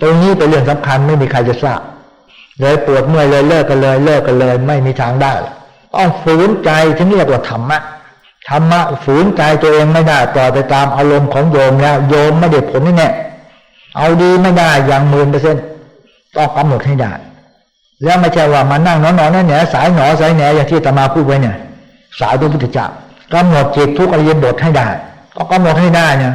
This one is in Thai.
ตรงนี้เป็นเรื่องสำคัญไม่มีใครจะทราบเลยปวดเมื่อยเลยเลิกกันเลยเลิกกันเลย ไม่มีทางได้ต้องฝืนใจถึงเรียกว่าธรรมะธรรมะฝืนใจตัวเองไม่ได้ปล่อยไปตามอารมณ์ของโยมแล้วโยมไม่ได้ผลแน่เอาดีไม่ได้อย่างหมื่นเปอร์เซ็นต์ต้องกำหนดให้ได้แล้วไม่ใช่ว่ามานั่งนอนนอนแหนสายหนอสายแหนอย่างที่ตมาพูดไว้เนี่ย สายพระพุทธเจ้ากำหนดจิตทุกอริยบทให้ได้ต้องกำหนดให้ได้เนี่ย